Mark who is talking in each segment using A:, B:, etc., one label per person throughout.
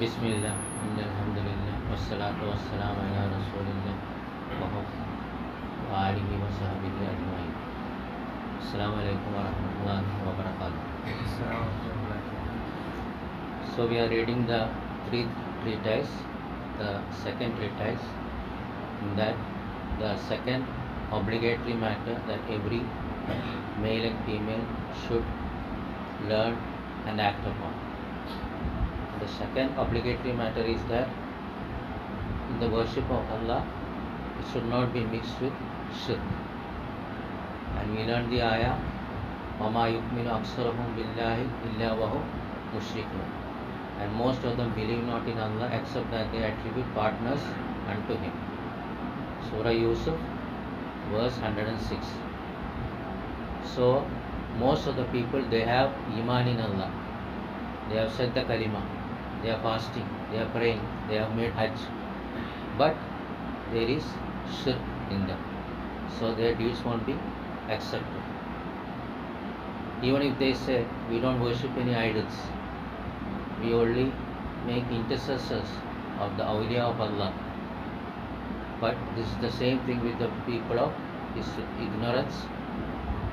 A: Bismillah, alhamdulillah, wassalatu wassalamu ala rasulillah wa alihi wa rahmatullahi wa barakatuh. So we are reading the three treatise, the second treatise, that the second obligatory matter that every male and female should learn and act upon The second obligatory matter is that in the worship of Allah, it should not be mixed with shirk. And we learned the ayah, وَمَا يُؤْمِنُ أَكْثَرُهُمْ بِاللَّهِ إِلَّا وَهُمْ مُشْرِكُونَ And most of them believe not in Allah except that they attribute partners unto Him. Surah Yusuf, verse 106. So, most of the people they have iman in Allah. They have said the kalima, they are fasting, they are praying, they have made hajj. But there is shirk in them. So their deeds won't be accepted. Even if they say we don't worship any idols, we only make intercessors of the awliya of Allah. But this is the same thing with the people of ignorance.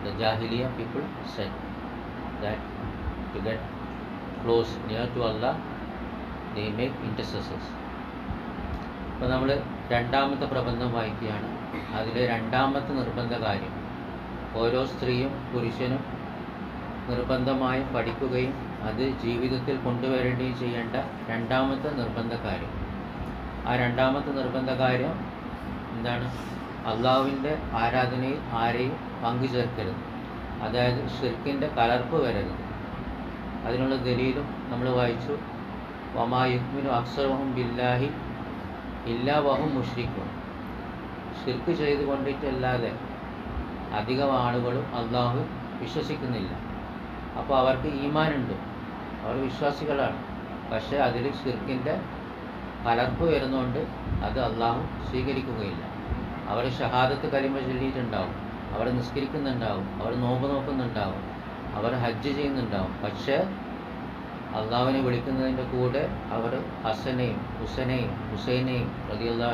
A: The Jahiliyyah people said that to get close near to Allah, they make intercessors. അപ്പോൾ നമ്മൾ രണ്ടാമത്തെ പ്രബന്ധം വായിക്കുകയാണ്. അതിലെ രണ്ടാമത്തെ നിർബന്ധ കാര്യം ഓരോ സ്ത്രീയും പുരുഷനും നിർബന്ധമായി പഠിക്കുകയും അത് ജീവിതത്തിൽ കൊണ്ടുവരേണ്ടി ചെയ്യേണ്ട രണ്ടാമത്തെ നിർബന്ധ കാര്യം. ആ രണ്ടാമത്തെ നിർബന്ധ കാര്യം എന്താണ്? അള്ളാഹുവിന്റെ ആരാധനയിൽ ആരെയും പങ്കുചേർക്കരുത്. അതായത് ഷിർക്കിന്റെ കലർപ്പ് വരരുത്. അതിനുള്ള ദലീലും നമ്മൾ വായിച്ചു. വമാ അക്സറഹും ബില്ലാഹി ഇല്ലാ വഹും മുഷ്രിക്കും. ഷിർക്ക് ചെയ്തുകൊണ്ടിട്ടല്ലാതെ അധികം ആളുകളും അള്ളാഹു വിശ്വസിക്കുന്നില്ല. അപ്പോൾ അവർക്ക് ഈമാനുണ്ട്. അവർ വിശ്വാസികളാണ്. പക്ഷേ അതിൽ ഷിർക്കിന്റെ കലർപ്പ് വരുന്നതുകൊണ്ട് അത് അള്ളാഹു സ്വീകരിക്കുകയില്ല. അവർ ഷഹാദത്ത് കരിമ ചൊല്ലിയിട്ടുണ്ടാവും. അവർ നിസ്കരിക്കുന്നുണ്ടാവും. അവർ നോമ്പ് നോക്കുന്നുണ്ടാവും. അവർ ഹജ്ജ് ചെയ്യുന്നുണ്ടാവും. പക്ഷേ അള്ളാഹുവിനെ വിളിക്കുന്നതിന്റെ കൂടെ അവർ ഹസനെയും ഹുസനെയും ഹുസൈനെയും പ്രതിയുള്ള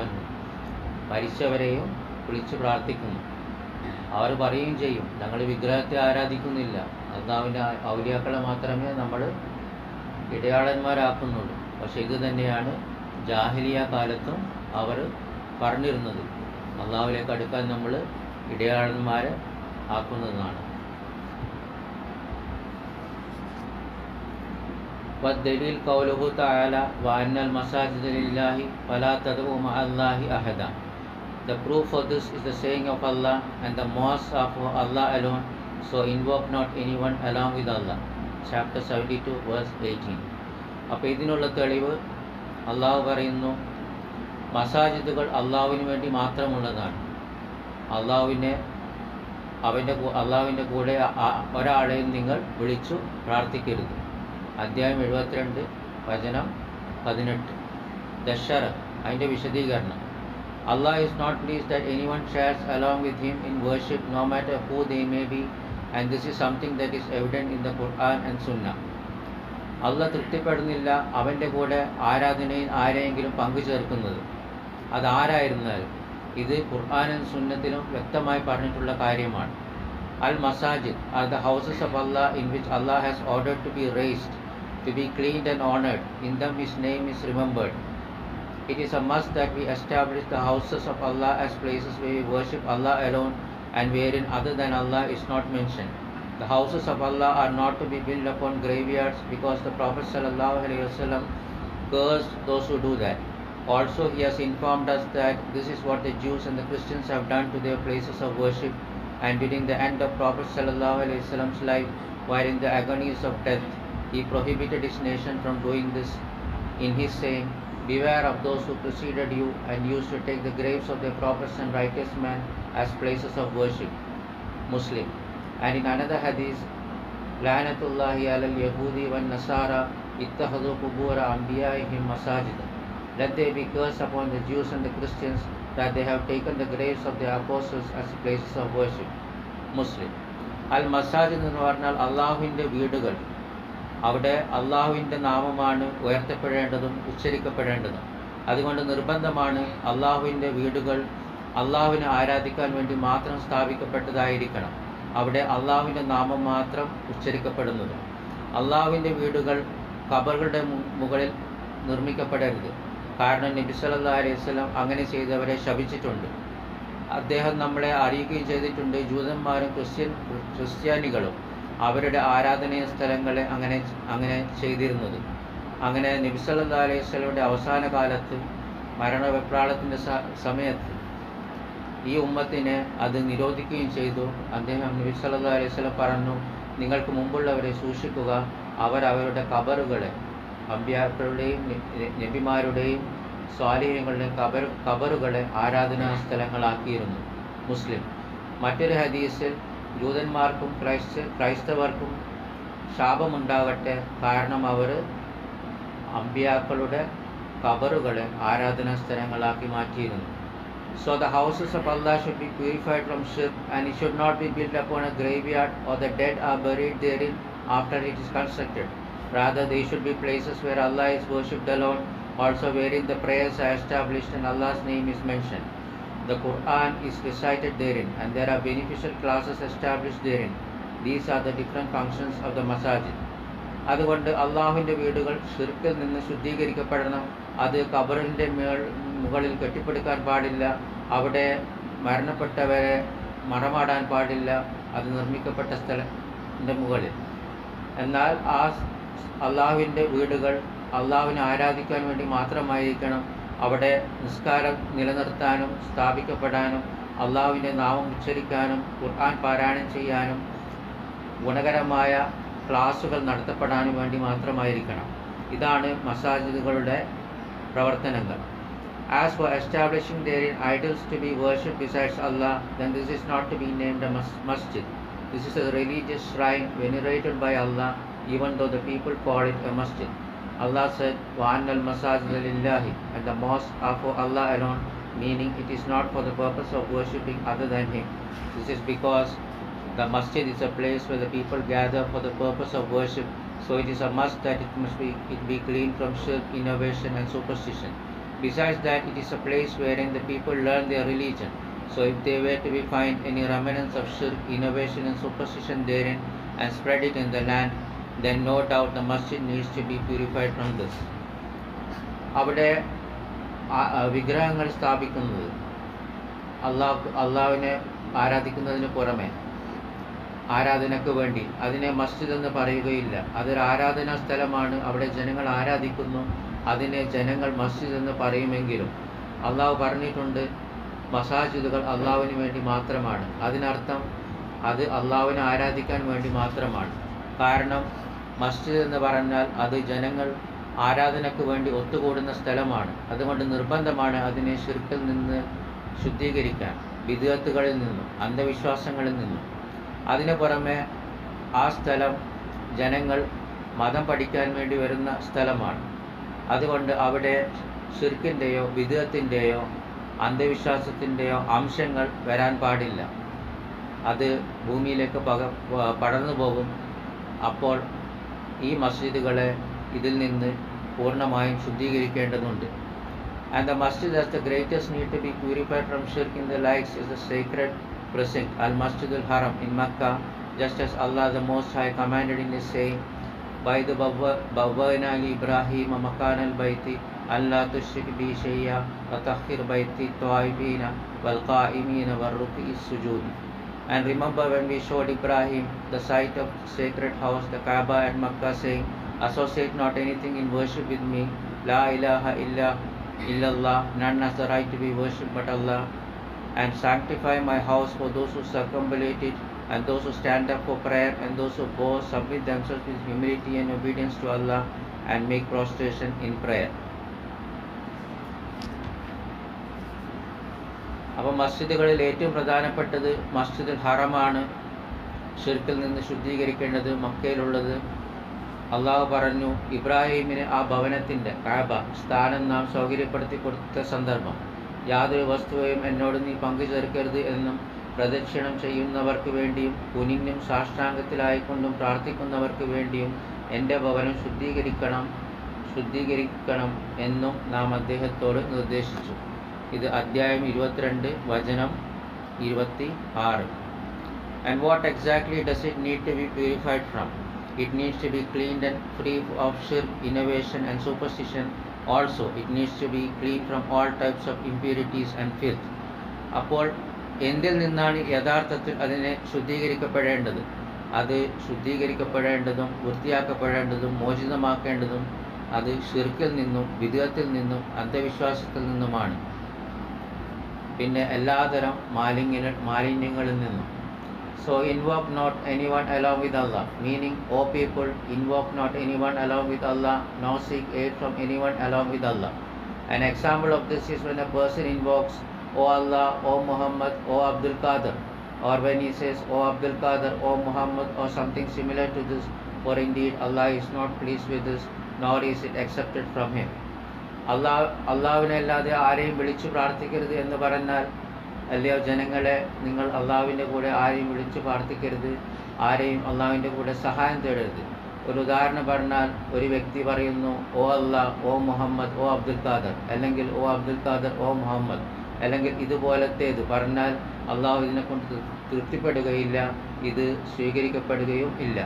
A: മരിച്ചവരെയും വിളിച്ച് പ്രാർത്ഥിക്കുന്നു. അവർ പറയുകയും ചെയ്യും ഞങ്ങൾ വിഗ്രഹത്തെ ആരാധിക്കുന്നില്ല. അള്ളാഹുവിന്റെ ഔലിയാക്കളെ മാത്രമേ നമ്മൾ ഇടയാളന്മാരാക്കുന്നുള്ളൂ. പക്ഷെ ഇത് തന്നെയാണ് ജാഹിലിയ കാലത്തും അവർ പറഞ്ഞിരുന്നത്. അള്ളാവിലേക്ക് അടുക്കാൻ നമ്മൾ ഇടയാളന്മാരെ ആക്കുന്നതാണ്. والدليل قوله تعالى وأن المساجد لله فلا تدعوا مع الله أحدا The proof for this is the saying of Allah and the mosques are for Allah alone so invoke not anyone along with Allah chapter 72 verse 18 അപ്പോൾ ഇതിനുള്ള തെളിവ് അള്ളാഹു പറയുന്നു മസാജിദുകൾ അള്ളാഹുവിന് വേണ്ടി മാത്രമുള്ളതാണ് അള്ളാഹുവിനെ അവൻ്റെ അള്ളാഹുവിൻ്റെ കൂടെ ഒരാളെയും നിങ്ങൾ വിളിച്ചു പ്രാർത്ഥിക്കരുത് അധ്യായം എഴുപത്തിരണ്ട് വചനം പതിനെട്ട്. ദശറ അതിന്റെ വിശദീകരണം. Allah is not pleased that anyone shares along with him in worship no matter who they may be. And this is something that is evident in the Quran and Sunnah. അള്ള തൃപ്തിപ്പെടുന്നില്ല അവന്റെ കൂടെ ആരാധനയിൽ ആരെയെങ്കിലും പങ്കുചേർക്കുന്നത്. അത് ആരായിരുന്നാലും ഇത് ഖുർആാനും സുന്നത്തിലും വ്യക്തമായി പറഞ്ഞിട്ടുള്ള കാര്യമാണ്. അൽ മസാജിദ് are the houses of Allah in which Allah has order to be raised to be cleaned and honored. In them His name is remembered. It is a must that we establish the houses of Allah as places where we worship Allah alone and wherein other than Allah is not mentioned. The houses of Allah are not to be built upon graveyards because the Prophet ﷺ cursed those who do that. Also, he has informed us that this is what the Jews and the Christians have done to their places of worship and during the end of Prophet ﷺ's life, while in the agonies of death, he prohibited his nation from doing this in his saying, Beware of those who preceded you and used to take the graves of their prophets and righteous men as places of worship. Muslim. And in another hadith, La'natullahi ala al-Yahudi wa Nasara ittahadu kubura anbiya'ihim masajid. Let they be cursed upon the Jews and the Christians that they have taken the graves of their apostles as places of worship. Muslim. അൽ മസാജിദ് എന്ന് പറഞ്ഞാൽ അള്ളാഹുവിൻ്റെ വീടുകൾ അവിടെ അള്ളാഹുവിന്റെ നാമമാണ് ഉയർത്തപ്പെടേണ്ടതും ഉച്ചരിക്കപ്പെടേണ്ടതും. അതുകൊണ്ട് നിർബന്ധമാണ് അള്ളാഹുവിന്റെ വീടുകൾ അള്ളാഹുവിനെ ആരാധിക്കാൻ വേണ്ടി മാത്രം സ്ഥാപിക്കപ്പെട്ടതായിരിക്കണം. അവിടെ അള്ളാഹുവിന്റെ നാമം മാത്രം ഉച്ചരിക്കപ്പെടുന്നത്. അള്ളാഹുവിന്റെ വീടുകൾ കബറുകളുടെ മുകളിൽ നിർമ്മിക്കപ്പെടരുത്. കാരണം നബി സല്ലല്ലാഹു അലൈഹി അങ്ങനെ ചെയ്തവരെ ശപിച്ചിട്ടുണ്ട്. അദ്ദേഹം നമ്മളെ അറിയിക്കുകയും ചെയ്തിട്ടുണ്ട്. ജൂതന്മാരും ക്രിസ്ത്യൻ ക്രിസ്ത്യാനികളും അവരുടെ ആരാധനീയ സ്ഥലങ്ങളെ അങ്ങനെ അങ്ങനെ ചെയ്തിരുന്നത്. അങ്ങനെ നബി സല്ലല്ലാഹു അവസാന കാലത്ത് മരണവെപ്രാളത്തിന്റെ സമയത്ത് ഈ ഉമ്മത്തിനെ അത് നിരോധിക്കുകയും ചെയ്തു. അദ്ദേഹം നബി അലൈഹി പറഞ്ഞു നിങ്ങൾക്ക് മുമ്പുള്ളവരെ സൂക്ഷിക്കുക. അവർ അവരുടെ കബറുകളെ അമ്പ്യാക്കളുടെയും നബിമാരുടെയും സ്വാലിഹ്യങ്ങളുടെയും കബർ കബറുകളെ ആരാധനാ സ്ഥലങ്ങളാക്കിയിരുന്നു. മുസ്ലിം. മറ്റൊരു ഹദീസിൽ ജൂതന്മാർക്കും ക്രൈസ്ത ക്രൈസ്തവർക്കും ശാപമുണ്ടാകട്ടെ കാരണം അവർ അമ്പ്യാക്കളുടെ കബറുകളെ ആരാധനാ സ്ഥലങ്ങളാക്കി മാറ്റിയിരുന്നു So the houses of Allah should be purified from shirk and it should not be built upon a graveyard or the dead are buried therein after it is constructed. Rather, they should be places where Allah is worshipped alone, also wherein the prayers are established and Allah's name is mentioned. The Quran is recited therein and there are beneficial classes established therein. These are the different functions of the masajid. അതുകൊണ്ട് അള്ളാഹുവിന്റെ വീടുകൾ ഷിർക്കിൽ നിന്ന് ശുദ്ധീകരിക്കപ്പെടണം. അത് കബറിന്റെ മേൾ മുകളിൽ കെട്ടിപ്പടുക്കാൻ പാടില്ല. അവിടെ മരണപ്പെട്ടവരെ മറമാടാൻ പാടില്ല. അത് നിർമ്മിക്കപ്പെട്ട സ്ഥലത്തിന്റെ മുകളിൽ. എന്നാൽ ആ അള്ളാഹുവിന്റെ വീടുകൾ അള്ളാഹുവിനെ ആരാധിക്കാൻ വേണ്ടി മാത്രമായിരിക്കണം. അവിടെ നിസ്കാരം നിലനിർത്താനും സ്ഥാപിക്കപ്പെടാനും അള്ളാവിന്റെ നാമം ഉച്ചരിക്കാനും ഖുർആൻ പാരായണം ചെയ്യാനും ഗുണകരമായ ക്ലാസുകൾ നടത്തപ്പെടാനും വേണ്ടി മാത്രമായിരിക്കണം. ഇതാണ് മസാജിദുകളുടെ പ്രവർത്തനങ്ങൾ. As for establishing therein idols to be worship besides Allah then this is not to be named a Masjid this is a religious shrine venerated by Allah even though the people call it a Masjid Allah said, وَأَنَّ الْمَسَاجِدَ لِلَّهِ And the mosques are for Allah alone, meaning it is not for the purpose of worshipping other than Him. This is because the masjid is a place where the people gather for the purpose of worship, so it is a must that it must be it be clean from shirk, innovation, and superstition. Besides that, it is a place wherein the people learn their religion. So if they were to be find any remnants of shirk, innovation, and superstition therein, and spread it in the land, then no doubt the masjid needs to be purified from this. അവിടെ വിഗ്രഹങ്ങൾ സ്ഥാപിക്കുന്നത് അള്ളാഹ് അള്ളാഹുവിനെ ആരാധിക്കുന്നതിന് പുറമെ ആരാധനക്ക് വേണ്ടി. അതിനെ മസ്ജിദ് എന്ന് പറയുകയില്ല. അതൊരു ആരാധനാ സ്ഥലമാണ്. അവിടെ ജനങ്ങൾ ആരാധിക്കുന്നു. അതിനെ ജനങ്ങൾ മസ്ജിദ് എന്ന് പറയുമെങ്കിലും അള്ളാഹു പറഞ്ഞിട്ടുണ്ട് മസാജിദുകൾ അള്ളാഹുവിന് വേണ്ടി മാത്രമാണ്. അതിനർത്ഥം അത് അള്ളാഹുവിനെ ആരാധിക്കാൻ വേണ്ടി മാത്രമാണ്. കാരണം മസ്ജിദ് എന്ന് പറഞ്ഞാൽ അത് ജനങ്ങൾ ആരാധനയ്ക്ക് വേണ്ടി ഒത്തുകൂടുന്ന സ്ഥലമാണ്. അതുകൊണ്ട് നിർബന്ധമാണ് അതിനെ ശിർക്കിൽ നിന്ന് ശുദ്ധീകരിക്കാൻ വിദഗത്തുകളിൽ നിന്നും അന്ധവിശ്വാസങ്ങളിൽ നിന്നും. അതിനു പുറമെ ആ സ്ഥലം ജനങ്ങൾ മതം പഠിക്കാൻ വേണ്ടി വരുന്ന സ്ഥലമാണ്. അതുകൊണ്ട് അവിടെ ശുരുക്കിന്റെയോ വിദ്യത്തിന്റെയോ അന്ധവിശ്വാസത്തിന്റെയോ അംശങ്ങൾ വരാൻ പാടില്ല. അത് ഭൂമിയിലേക്ക് പക പടർന്നു പോകും. അപ്പോൾ ഈ മസ്ജിദുകളെ ഇതിൽ നിന്ന് പൂർണമായും ശുദ്ധീകരിക്കേണ്ടതുണ്ട് ആൻഡ് ദ മസ്ജിദ് has the greatest need to be purified from shirk in the likes is the sacred precinct, Al Masjid Haram in Mecca, just as Allah the Most High commanded in His saying, By the Bawwaina li Ibrahim makan al bayti, Allah tushrik bi shayya wa takhir bayti ta'ibina, wal qa'imina wal ruki'is sujud. And remember when we showed Ibrahim the site of sacred house, the Kaaba at Makkah, saying, Associate not anything in worship with me, La ilaha illa illallah, none has the right to be worshipped but Allah, and sanctify my house for those who circumambulate it, and those who stand up for prayer, and those who bow, submit themselves with humility and obedience to Allah, and make prostration in prayer. അപ്പോൾ മസ്ജിദുകളിൽ ഏറ്റവും പ്രധാനപ്പെട്ടത് മസ്ജിദുൽ ഹറമാണ്. ഷിർക്കിൽ നിന്ന് ശുദ്ധീകരിക്കേണ്ടത് മക്കയിലുള്ളത്. അള്ളാഹു പറഞ്ഞു ഇബ്രാഹിമിന് ആ ഭവനത്തിന്റെ കാബ സ്ഥാനം നാം സൗകര്യപ്പെടുത്തി കൊടുത്ത സന്ദർഭം. യാതൊരു വസ്തുവയും എന്നോട് നീ പങ്കു ചേർക്കരുത് എന്നും പ്രദക്ഷിണം ചെയ്യുന്നവർക്ക് വേണ്ടിയും കുനിഞ്ഞും സാഷ്ടാംഗത്തിലായിക്കൊണ്ടും പ്രാർത്ഥിക്കുന്നവർക്ക് വേണ്ടിയും എന്റെ ഭവനം ശുദ്ധീകരിക്കണം ശുദ്ധീകരിക്കണം എന്നും നാം അദ്ദേഹത്തോട് നിർദ്ദേശിച്ചു. ഇത് അധ്യായം ഇരുപത്തിരണ്ട് വചനം ഇരുപത്തി ആറ് and what exactly does it need to be purified from it needs to be cleaned and free of ഷിർ innovation and superstition also it needs to be clean from all types of impurities and filth അപ്പോൾ എന്തിൽ നിന്നാണ് യഥാർത്ഥത്തിൽ അതിനെ ശുദ്ധീകരിക്കപ്പെടേണ്ടത്? അത് ശുദ്ധീകരിക്കപ്പെടേണ്ടതും വൃത്തിയാക്കപ്പെടേണ്ടതും മോചിതമാക്കേണ്ടതും അത് ഷിർക്കിൽ നിന്നും വിദുഹത്തിൽ നിന്നും അന്ധവിശ്വാസത്തിൽ നിന്നുമാണ്. പിന്നെ എല്ലാതരം മാലിന്യ മാലിന്യങ്ങളിൽ നിന്നും So invoke not anyone along with Allah, meaning, O people, invoke not anyone along with Allah, nor seek aid from anyone along with Allah. An example of this is when a person invokes, O Allah, O Muhammad, O Abdul Qadir, or when he says, O Abdul Qadir, O Muhammad, or something similar to this, for indeed Allah is not pleased with this, nor is it accepted from him. അള്ളാഹ് അള്ളാവിനെ അല്ലാതെ ആരെയും വിളിച്ചു പ്രാർത്ഥിക്കരുത് എന്ന് പറഞ്ഞാൽ അല്ലയോ ജനങ്ങളെ നിങ്ങൾ അള്ളാവിന്റെ കൂടെ ആരെയും വിളിച്ചു പ്രാർത്ഥിക്കരുത് ആരെയും അള്ളാവിന്റെ കൂടെ സഹായം തേടരുത്. ഒരു ഉദാഹരണം പറഞ്ഞാൽ ഒരു വ്യക്തി പറയുന്നു ഓ അള്ളാ ഓ മുഹമ്മദ് ഓ അബ്ദുൽ ഖാദർ അല്ലെങ്കിൽ ഓ അബ്ദുൽ ഖാദർ ഓ മുഹമ്മദ് അല്ലെങ്കിൽ ഇതുപോലത്തേത് പറഞ്ഞാൽ അള്ളാഹു ഇതിനെ കൊണ്ട് തൃപ്തിപ്പെടുകയില്ല ഇത് സ്വീകരിക്കപ്പെടുകയും ഇല്ല.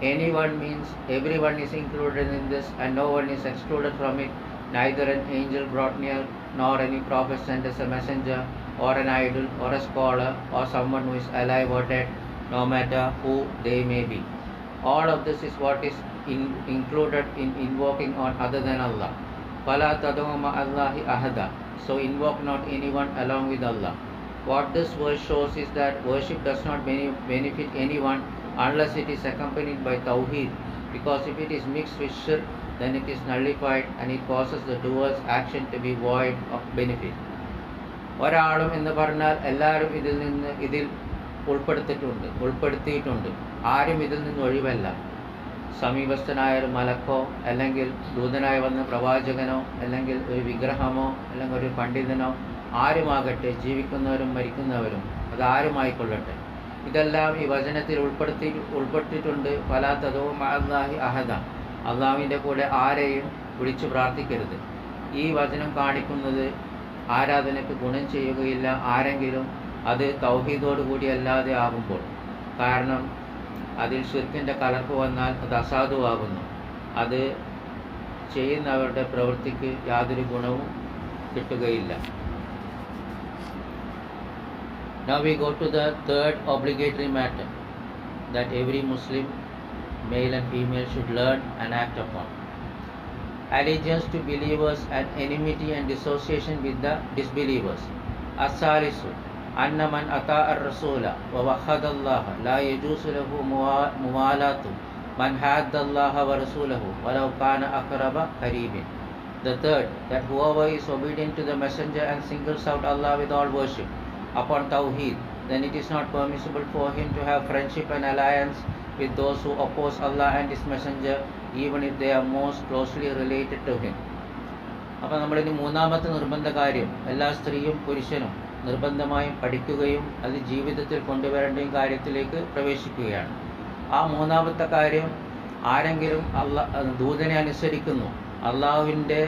A: Any one means everyone is included in this and no one is excluded from it. Neither an angel brought near, nor any prophet sent as a messenger, or an idol, or a scholar, or someone who is alive or dead, no matter who they may be. All of this is what is in, included in invoking on other than Allah. فَلَا تَدْعُوا مَعَ اللَّهِ أَحَدًا So invoke not anyone along with Allah. What this verse shows is that worship does not bene- benefit anyone unless it is accompanied by tawheed. Because if it is mixed with shirk then it is nullified and it causes the doer's action to be void of benefit. ഒരാളും എന്ന് പറഞ്ഞാൽ എല്ലാവരും ഇതിൽ നിന്ന് ഇതിൽ ഉൾപ്പെടുത്തിയിട്ടുണ്ട് ഉൾപ്പെടുത്തിയിട്ടുണ്ട്. ആരും ഇതിൽ നിന്ന് ഒഴിവല്ല. സമീപസ്ഥനായ ഒരു മലക്കോ അല്ലെങ്കിൽ ദൂതനായി വന്ന പ്രവാചകനോ അല്ലെങ്കിൽ ഒരു വിഗ്രഹമോ അല്ലെങ്കിൽ ഒരു പണ്ഡിതനോ ആരുമാകട്ടെ ജീവിക്കുന്നവരും മരിക്കുന്നവരും അത് ആരുമായിക്കൊള്ളട്ടെ ഇതെല്ലാം ഈ വചനത്തിൽ ഉൾപ്പെടുത്തി ഉൾപ്പെട്ടിട്ടുണ്ട്. പല തതവും അള്ളാഹി അഹദ. അള്ളാഹുവിന്റെ കൂടെ ആരെയും വിളിച്ചു പ്രാർത്ഥിക്കരുത്. ഈ വചനം കാണിക്കുന്നത് ആരാധനയ്ക്ക് ഗുണം ചെയ്യുകയില്ല. ആരെങ്കിലും അത് തൗഹീദോട് കൂടി അല്ലാതെ ആകുമ്പോൾ. കാരണം അതിൽ ശുദ്ധിന്റെ കലർപ്പ് വന്നാൽ അത് അസാധുവാകുന്നു. അത് ചെയ്യുന്നവരുടെ പ്രവൃത്തിക്ക് യാതൊരു ഗുണവും കിട്ടുകയില്ല. Now we go to the third obligatory matter that every Muslim, male and female, should learn and act upon. Allegiance to believers and enmity and dissociation with the disbelievers. الثالث أن من أطاع الرسول ووحد الله لا يجوز له موا- موالاة من حاد الله ورسوله ولو كان أقرب قريب. The third, that whoever is obedient to the messenger and singles out Allah with all worship upon Tawheed, then it is not permissible for him to have friendship and alliance with those who oppose Allah and His messenger, even if they are most closely related to him. അപ്പോൾ നമ്മളിനി മൂന്നാമത്തെ നിർബന്ധ കാര്യം എല്ലാ സ്ത്രീയും പുരുഷനും നിർബന്ധമായും പഠിക്കുകയും അത് ജീവിതത്തിൽ കൊണ്ടുവരേണ്ടയും കാര്യത്തിലേക്ക് പ്രവേശിക്കുകയാണ് ആ മൂന്നാമത്തെ കാര്യം ആരെങ്കിലും അള്ളാ ദൂതനെ അനുസരിക്കുന്നു അള്ളാഹുവിന്റെ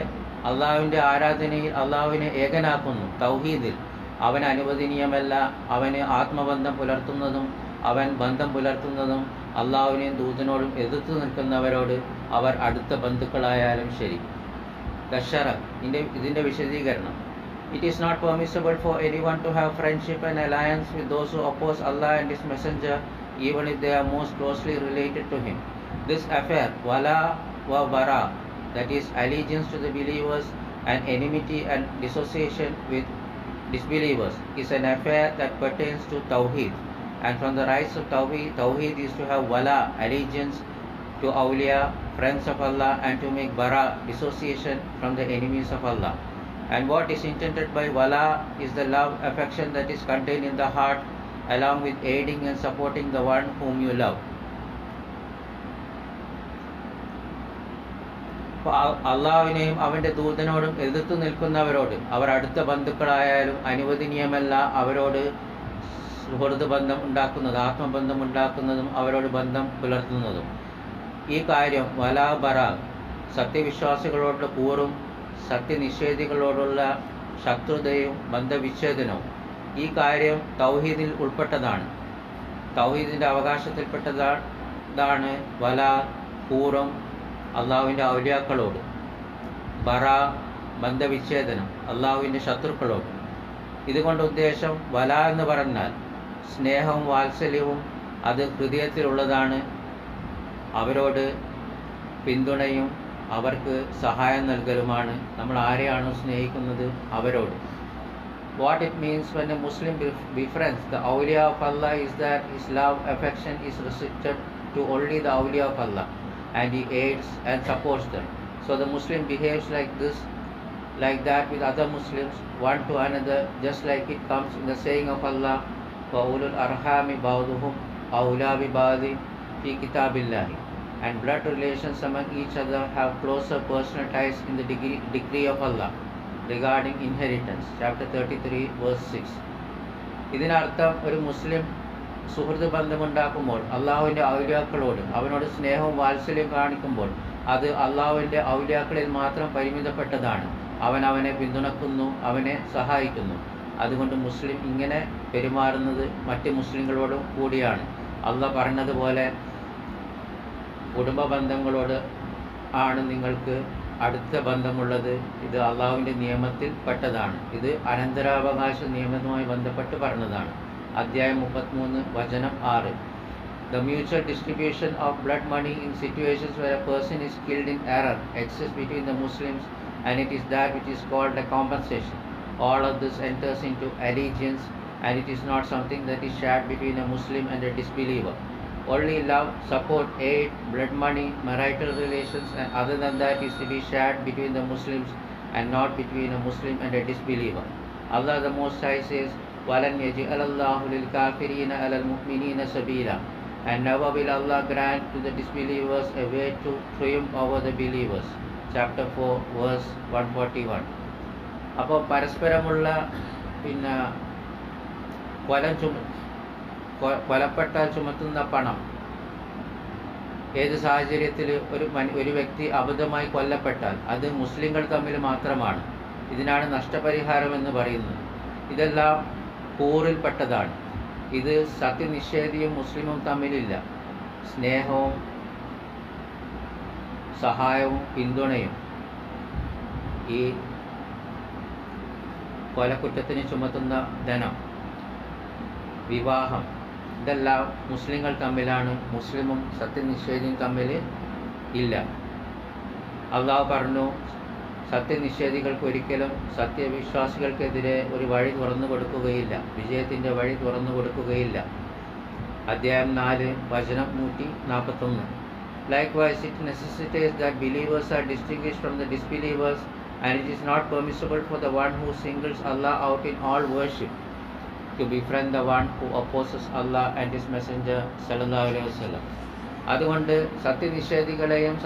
A: അള്ളാഹുവിന്റെ ആരാധനയിൽ അള്ളാഹുവിനെ ഏകനാക്കുന്നു തൗഹീദിൽ അവൻ അനുവദനീയമല്ല. അവന് ആത്മബന്ധം പുലർത്തുന്നതും അവൻ ബന്ധം പുലർത്തുന്നതും അള്ളാഹുവിനെയും ദൂതനോടും എതിർത്തു നിൽക്കുന്നവരോട് അവർ അടുത്ത ബന്ധുക്കളായാലും ശരി. ദശറ ഇതിന്റെ ഇതിന്റെ വിശദീകരണം. It is not permissible for any one to have friendship and alliance with those who oppose Allah and his messenger even if they are most closely related to him this affair വല വ വറ that is allegiance to the believers and enmity and dissociation with disbelievers is an affair that pertains to Tawheed. And from the rights of Tawheed, Tawheed is to have wala, allegiance to awliya, friends of Allah, and to make bara, dissociation from the enemies of Allah. And what is intended by wala is the love, affection that is contained in the heart, along with aiding and supporting the one whom you love. അപ്പോൾ അവന്റെ ദൂതനോടും എതിർത്ത് നിൽക്കുന്നവരോട് അവർ അടുത്ത ബന്ധുക്കളായാലും അനുവദനീയമല്ല അവരോട് സുഹൃത്ത് ബന്ധം ഉണ്ടാക്കുന്നത് ആത്മബന്ധം ഉണ്ടാക്കുന്നതും അവരോട് ബന്ധം പുലർത്തുന്നതും. ഈ കാര്യം വലാ ബറ സത്യവിശ്വാസികളോടുള്ള കൂറും സത്യനിഷേധികളോടുള്ള ശത്രുതയും ബന്ധവിച്ഛേദനവും. ഈ കാര്യം തൗഹീദിൽ ഉൾപ്പെട്ടതാണ്. തൗഹീദിന്റെ അവകാശത്തിൽപ്പെട്ടതാണ് വല കൂറും അള്ളാഹുവിന്റെ ഔലിയാക്കളോട്. ബറ ബന്ധവിച്ഛേദനം അള്ളാഹുവിന്റെ ശത്രുക്കളോട്. ഇതുകൊണ്ട് ഉദ്ദേശം വല എന്ന് പറഞ്ഞാൽ സ്നേഹവും വാത്സല്യവും അത് ഹൃദയത്തിലുള്ളതാണ്. അവരോട് പിന്തുണയും അവർക്ക് സഹായം നൽകലുമാണ്. നമ്മൾ ആരെയാണോ സ്നേഹിക്കുന്നത് അവരോട്. What it means when a Muslim befriends the Auliya of Allah is that is love affection is restricted to only the Auliya of Allah. and he aids and supports them. So the Muslim behaves like this, like that with other Muslims, one to another, just like it comes in the saying of Allah, وَأُولُو الْأَرْحَامِ بَعْضُهُمْ أَوْلَى بِبَعْضٍ فِي كِتَابِ اللَّهِ And blood relations among each other have closer personal ties in the degree, decree of Allah regarding inheritance, chapter 33, verse 6. ഇതിനർത്ഥം ഒരു മുസ്ലിം സുഹൃത്ത് ബന്ധമുണ്ടാക്കുമ്പോൾ അള്ളാഹുവിന്റെ ഔലിയാക്കളോട് അവനോട് സ്നേഹവും വാത്സല്യം കാണിക്കുമ്പോൾ അത് അള്ളാഹുവിന്റെ ഔലിയാക്കളിൽ മാത്രം പരിമിതപ്പെട്ടതാണ്. അവൻ അവനെ പിന്തുണക്കുന്നു അവനെ സഹായിക്കുന്നു. അതുകൊണ്ട് മുസ്ലിം ഇങ്ങനെ പെരുമാറുന്നത് മറ്റ് മുസ്ലിങ്ങളോടും കൂടിയാണ്. അള്ള പറഞ്ഞതുപോലെ കുടുംബ ബന്ധങ്ങളോട് ആണ് നിങ്ങൾക്ക് അടുത്ത ബന്ധമുള്ളത്. ഇത് അള്ളാഹുവിന്റെ നിയമത്തിൽ പെട്ടതാണ്. ഇത് അനന്തരാവകാശ നിയമവുമായി ബന്ധപ്പെട്ട് പറഞ്ഞതാണ്. അധ്യായം മുപ്പത്തിമൂന്ന് വചനം ആറ് The mutual distribution of blood money in situations where a person is killed in error exists between the Muslims and it is that which is called a compensation. All of this enters into allegiance and it is not something that is shared between a Muslim and a disbeliever. Only love, support, aid, blood money, marital relations, and other than that is to be shared between the Muslims and not between a Muslim and a disbeliever. Allah the Most High says, وَلَنْ يَجْعَلَ اللَّهُ لِلْكَافِرِينَ عَلَى الْمُؤْمِنِينَ سَبِيلًا And never will Allah grant to the disbelievers a way to triumph over the believers. Chapter 4, verse 141. അപ്പോൾ പരസ്പരമുള്ള പിന്നെ കൊലം ചുമ കൊ- കൊലപ്പെട്ടാൽ ചുമത്തുന്ന പണം ഏത് സാഹചര്യത്തിൽ ഒരു മനു ഒരു വ്യക്തി അബദ്ധമായി കൊല്ലപ്പെട്ടാൽ അത് മുസ്ലിങ്ങൾ തമ്മിൽ മാത്രമാണ് ഇതിനാണ് നഷ്ടപരിഹാരം എന്ന് പറയുന്നത് ഇതെല്ലാം കൂറിൽപ്പെട്ടതാണ്. ഇത് സത്യനിഷേധിയും മുസ്ലിമും തമ്മിലില്ല. സ്നേഹവും സഹായവും പിന്തുണയും ഈ കൊലക്കുറ്റത്തിന് ചുമത്തുന്ന ധനം വിവാഹം ഇതെല്ലാം മുസ്ലിങ്ങൾ തമ്മിലാണ്. മുസ്ലിമും സത്യനിഷേധിയും തമ്മിൽ ഇല്ല. അള്ളാഹു പറഞ്ഞു സത്യനിഷേധികൾക്ക് ഒരിക്കലും സത്യവിശ്വാസികൾക്കെതിരെ ഒരു വഴി തുറന്നു കൊടുക്കുകയില്ല വിജയത്തിന്റെ വഴി തുറന്നു കൊടുക്കുകയില്ല അധ്യായം നാല് വചനം നൂറ്റി നാൽപ്പത്തൊന്ന് Likewise, it necessitates that believers are distinguished from the disbelievers, and it is not permissible for the one who singles Allah out in all worship to befriend the one who opposes Allah and His Messenger. അതുകൊണ്ട് സത്യനിഷേധികളെയും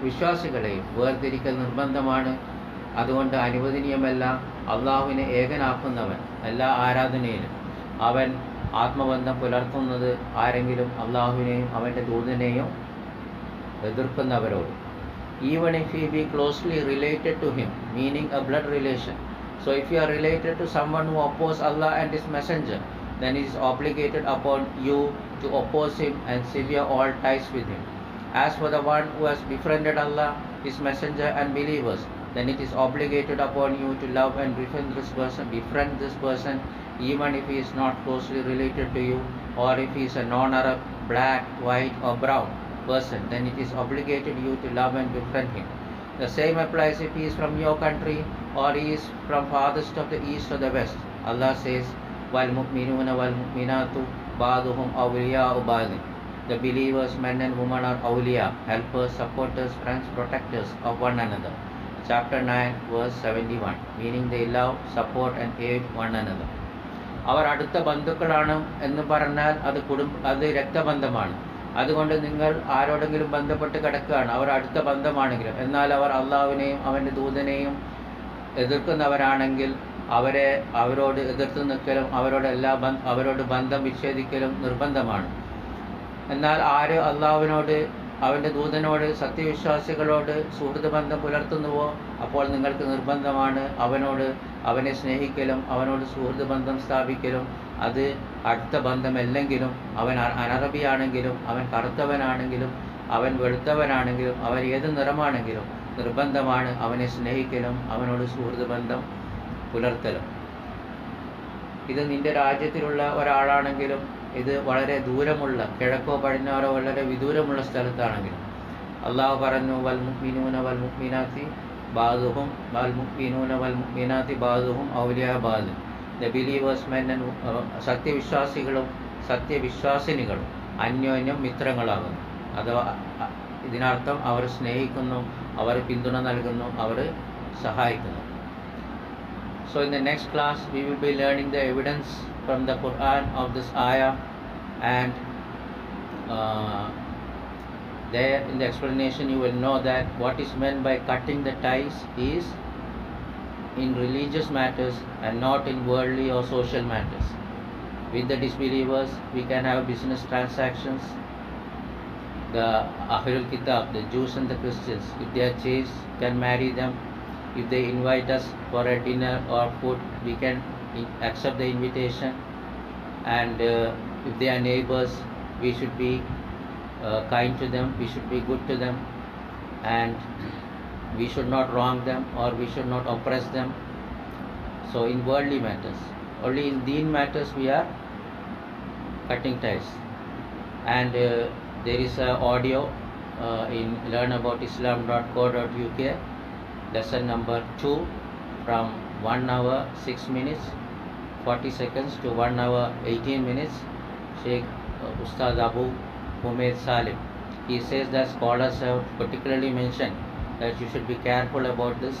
A: സത്യവിശ്വാസികളെയും വേർതിരിക്കൽ നിർബന്ധമാണ്. അതുകൊണ്ട് അനുവദനീയമല്ല അള്ളാഹുവിനെ ഏകനാക്കുന്നവൻ എല്ലാ ആരാധനയിലും അവൻ ആത്മബന്ധം പുലർത്തുന്നത് ആരെങ്കിലും അള്ളാഹുവിനെയും അവന്റെ ദൂതനെയും എതിർക്കുന്നവരോട്. Even if you be closely related to him meaning a blood relation So if you are related to someone who opposes Allah and His Messenger, then is obligated upon you to to him and sever all ties with him. As for the one who has befriended Allah, His Messenger, and believers, then it is obligated upon you to love and befriend this person, befriend this person, even if he is not closely related to you, or if he is a non-Arab, black, white, or brown person, then it is obligated you to love and befriend him. The same applies if he is from your country or he is from farthest of the east or the west. Allah says, وَالْمُؤْمِنُونَ وَالْمُؤْمِنَاتُ بَعْضُهُمْ أَوْلِيَاءُ بَعْضٍ The believers, men and women are awliya, helpers, supporters, friends, protectors of one another. Chapter 9, verse 71, meaning they love, support and aid one another. അവർ അടുത്ത ബന്ധുക്കളാണ് എന്ന് പറഞ്ഞാൽ അത് കുടുംബ അത് രക്തബന്ധമാണ്. അതുകൊണ്ട് നിങ്ങൾ ആരോടെങ്കിലും ബന്ധപ്പെട്ട് കിടക്കുകയാണ്. അവർ അടുത്ത ബന്ധമാണെങ്കിലും. എന്നാൽ അവർ അള്ളാഹുവിനെയും അവന്റെ ദൂതനെയും എതിർക്കുന്നവരാണെങ്കിൽ അവരെ അവരോട് എതിർത്ത് നിൽക്കലും അവരോട് എല്ലാ ബന്ധ അവരോട് ബന്ധം വിച്ഛേദിക്കലും നിർബന്ധമാണ്. എന്നാൽ ആര് അള്ളാഹുവിനോട് അവന്റെ ദൂതനോട് സത്യവിശ്വാസികളോട് സുഹൃത്ത് ബന്ധം പുലർത്തുന്നുവോ? അപ്പോൾ നിങ്ങൾക്ക് നിർബന്ധമാണ് അവനോട് അവനെ സ്നേഹിക്കലും അവനോട് സുഹൃത്ത് ബന്ധം സ്ഥാപിക്കലും. അത് അടുത്ത ബന്ധമല്ലെങ്കിലും അവൻ അനറബിയാണെങ്കിലും അവൻ കറുത്തവനാണെങ്കിലും അവൻ വെളുത്തവനാണെങ്കിലും അവൻ ഏത് നിറമാണെങ്കിലും നിർബന്ധമാണ് അവനെ സ്നേഹിക്കലും അവനോട് സുഹൃത്ത് ബന്ധം പുലർത്തലും. ഇത് നിന്റെ രാജ്യത്തിലുള്ള ഒരാളാണെങ്കിലും ഇത് വളരെ ദൂരമുള്ള കിഴക്കോ പടിഞ്ഞാറോ വളരെ വിദൂരമുള്ള സ്ഥലത്താണെങ്കിൽ. അള്ളാഹു പറഞ്ഞു വൽ വൽമുഖ്മീനാത്തി ബാദുഹും വൽ വൽമുഖ്മീനാത്തി ബാദുഹും ഔലിയ ബാദ്. ദ ബിലീവേഴ്സ് മെൻ സത്യവിശ്വാസികളും സത്യവിശ്വാസിനികളും അന്യോന്യം മിത്രങ്ങളാകുന്നു. അഥവാ ഇതിനർത്ഥം അവർ സ്നേഹിക്കുന്നു അവർ പിന്തുണ നൽകുന്നു അവർ സഹായിക്കുന്നു. So in the next class, we will be learning the evidence from the Quran of this ayah, and uh, there in the explanation you will know that what is meant by cutting the ties is in religious matters and not in worldly or social matters. With the disbelievers, we can have business transactions. The Ahlul Kitab, the Jews and the Christians, if they are chaste, can marry them if they invite us for a dinner or food we can accept the invitation. And uh, if they are neighbors we should be uh, kind to them we should be good to them. And we should not wrong them or we should not oppress them. So in worldly matters only in deen matters we are cutting ties. And uh, there is a audio uh, in learnaboutislam.co.uk lesson number 2 from 1 hour 6 minutes 40 seconds to 1 hour 18 minutes Sheikh Ustad Abu Humaid Salim. He says that scholars have particularly mentioned that you should be careful about this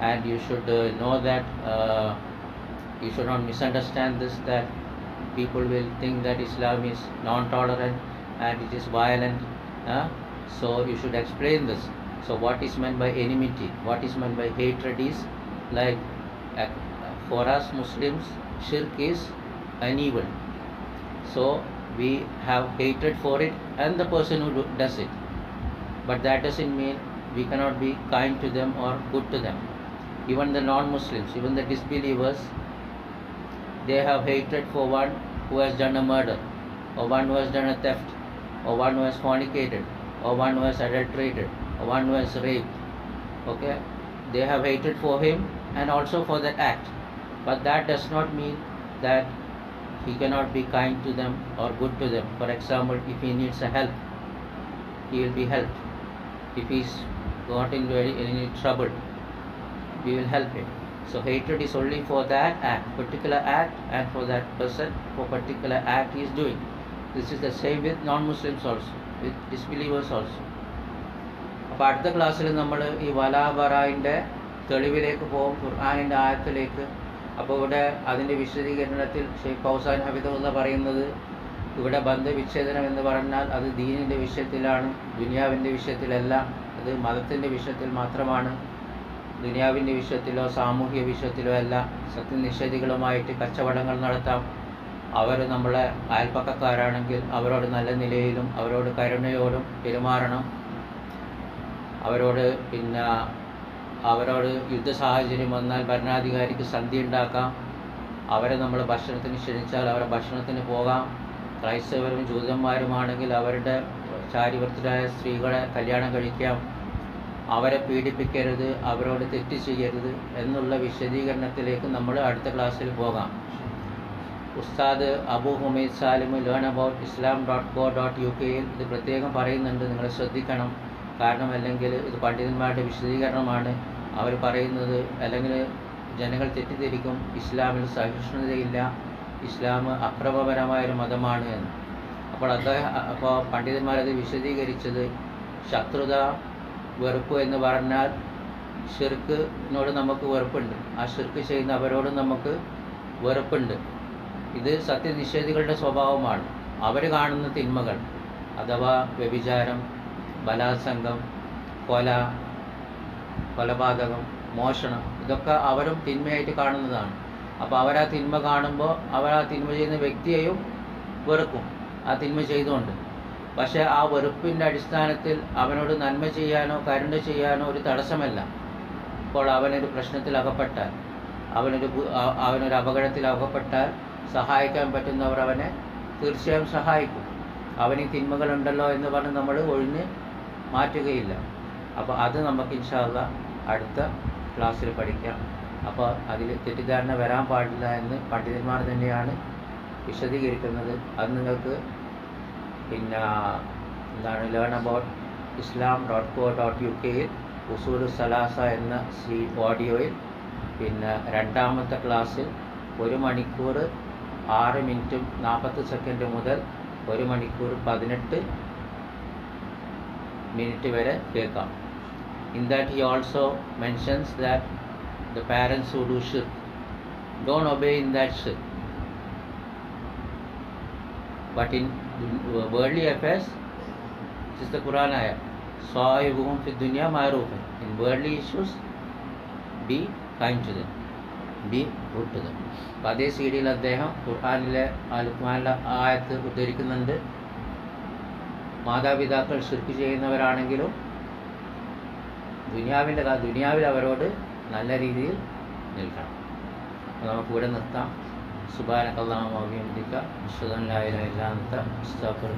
A: and you should uh, know that uh, you should not misunderstand this that people will think that Islam is non-tolerant and it is violent uh, so you should explain this. So what is meant by enmity? What is meant by hatred is like uh, for us muslims shirk is an evil so we have hatred for it and the person who do- does it. But that doesn't mean we cannot be kind to them or good to them. Even the non-muslims even the disbelievers they have hatred for one who has done a murder or one who has done a theft or one who has fornicated or one who has adulterated or one who has raped. Okay? They have hatred for him and also for that act but that does not mean that he cannot be kind to them or good to them for example if he needs a help he will be helped if he's got into any, any trouble we will help him so hatred is only for that act particular act and for that person for particular act he is doing this is the same with non-muslims also with disbelievers also അപ്പോൾ അടുത്ത ക്ലാസ്സിൽ നമ്മൾ ഈ വലാബറായിൻ്റെ തെളിവിലേക്ക് പോകും ഖുർആാനിൻ്റെ ആയത്തിലേക്ക് അപ്പോൾ ഇവിടെ അതിന്റെ വിശദീകരണത്തിൽ ഷെയ്ഖ് ഫൗസാൻ ഹബിദുള്ള പറയുന്നത് ഇവിടെ ബന്ധവിച്ഛേദനം എന്ന് പറഞ്ഞാൽ അത് ദീനിന്റെ വിഷയത്തിലാണ് ദുനിയാവിന്റെ വിഷയത്തിലല്ല അത് മതത്തിന്റെ വിഷയത്തിൽ മാത്രമാണ് ദുനിയാവിന്റെ വിഷയത്തിലോ സാമൂഹ്യ വിഷയത്തിലോ അല്ല സത്യനിഷേധികളുമായിട്ട് കച്ചവടങ്ങൾ നടത്താം. അവർ നമ്മളെ അയൽപ്പക്കക്കാരാണെങ്കിൽ അവരോട് നല്ല നിലയിലും അവരോട് കരുണയോടും പെരുമാറണം. അവരോട് പിന്നെ അവരോട് യുദ്ധ സാഹചര്യം വന്നാൽ ഭരണാധികാരിക്ക് സന്ധി ഉണ്ടാക്കാം. അവരെ നമ്മൾ ഭക്ഷണത്തിന് ക്ഷണിച്ചാൽ അവരെ ഭക്ഷണത്തിന് പോകാം. ക്രൈസ്തവരും ജൂതന്മാരുമാണെങ്കിൽ അവരുടെ ചാരിവർത്തരായ സ്ത്രീകളെ കല്യാണം കഴിക്കാം. അവരെ പീഡിപ്പിക്കരുത് അവരോട് തെറ്റ് ചെയ്യരുത് എന്നുള്ള വിശദീകരണത്തിലേക്ക് നമ്മൾ അടുത്ത ക്ലാസ്സിൽ പോകാം. ഉസ്താദ് Abu Humaid Salim learn about Islam dot co dot U കെയിൽ ഇത് പ്രത്യേകം പറയുന്നുണ്ട്. നിങ്ങൾ ശ്രദ്ധിക്കണം. കാരണം അല്ലെങ്കിൽ ഇത് പണ്ഡിതന്മാരുടെ വിശദീകരണമാണ്. അവർ പറയുന്നത് അല്ലെങ്കിൽ ജനങ്ങൾ തെറ്റിദ്ധരിക്കും ഇസ്ലാമിൽ സഹിഷ്ണുതയില്ല ഇസ്ലാം അക്രമപരമായൊരു മതമാണ് എന്ന്. അപ്പോൾ അദ്ദേഹം അപ്പോൾ പണ്ഡിതന്മാരത് വിശദീകരിച്ചത് ശത്രുത വെറുപ്പ് എന്ന് പറഞ്ഞാൽ ഷിർക്കിനോട് നമുക്ക് വെറുപ്പുണ്ട്. ആ ഷിർക്ക് ചെയ്യുന്ന അവരോട് നമുക്ക് വെറുപ്പുണ്ട്. ഇത് സത്യനിഷേധികളുടെ സ്വഭാവമാണ്. അവർ കാണുന്ന തിന്മകൾ അഥവാ വ്യഭിചാരം ബലാത്സംഗം കൊല കൊലപാതകം മോഷണം ഇതൊക്കെ അവരും തിന്മയായിട്ട് കാണുന്നതാണ്. അപ്പോൾ അവരാ തിന്മ കാണുമ്പോൾ അവർ ആ തിന്മ ചെയ്യുന്ന വ്യക്തിയെയും വെറുക്കും. ആ തിന്മ ചെയ്തുകൊണ്ട്. പക്ഷേ ആ വെറുപ്പിന്റെ അടിസ്ഥാനത്തിൽ അവനോട് നന്മ ചെയ്യാനോ കരുണ ചെയ്യാനോ ഒരു തടസ്സമല്ല. അപ്പോൾ അവനൊരു പ്രശ്നത്തിൽ അകപ്പെട്ടാൽ അവനൊരു അവനൊരു അപകടത്തിൽ അകപ്പെട്ടാൽ സഹായിക്കാൻ പറ്റുന്നവർ അവനെ തീർച്ചയായും സഹായിക്കും. അവന് തിന്മകളുണ്ടല്ലോ എന്ന് പറഞ്ഞ് നമ്മൾ ഒഴിഞ്ഞ് മാറ്റുകയില്ല. അപ്പോൾ അത് നമുക്ക് ഇൻഷാല്ല അടുത്ത ക്ലാസ്സിൽ പഠിക്കാം. അപ്പോൾ അതിൽ തെറ്റിദ്ധാരണ വരാൻ പാടില്ല എന്ന് പണ്ഡിതന്മാർ തന്നെയാണ് വിശദീകരിക്കുന്നത്. അത് നിങ്ങൾക്ക് പിന്നെ എന്താണ് learn about Islam dot co dot U കെയിൽ ഉസൂൽ സലാസ എന്ന സി ഓഡിയോയിൽ പിന്നെ രണ്ടാമത്തെ ക്ലാസ്സിൽ ഒരു മണിക്കൂർ ആറ് മിനിറ്റും നാൽപ്പത്തി സെക്കൻഡ് മുതൽ ഒരു മണിക്കൂർ പതിനെട്ട് മിനിറ്റ് വരെ കേൾക്കാം. In that he also mentions that the parents who do ഷിർക്ക് ഡോണ്ട് ഒബേ ഇൻ ദാറ്റ് ഷിർക്ക് But in worldly affairs, this is the Quran ayah. Sahibuhum fi dunya ma'rufun. In worldly issues, be kind to them. Be good to them. അപ്പോൾ അതേ സീഡിയിൽ അദ്ദേഹം ഖുർആാനിലെ അലുഖ്മാനിലെ ആയത്ത് ഉദ്ധരിക്കുന്നുണ്ട് മാതാപിതാക്കൾ ശിർക്ക് ചെയ്യുന്നവരാണെങ്കിലും ദുനിയാവിന്റെ ദുനിയാവിൽ അവരോട് നല്ല രീതിയിൽ നിൽക്കണം. അപ്പോൾ നമുക്ക് ഇവിടെ നിർത്താം. സുബാന അഭിയന്തിക്ക വിശുദ്ധൻ ലായില ഇല്ലാത്ത അസ്താഫിർ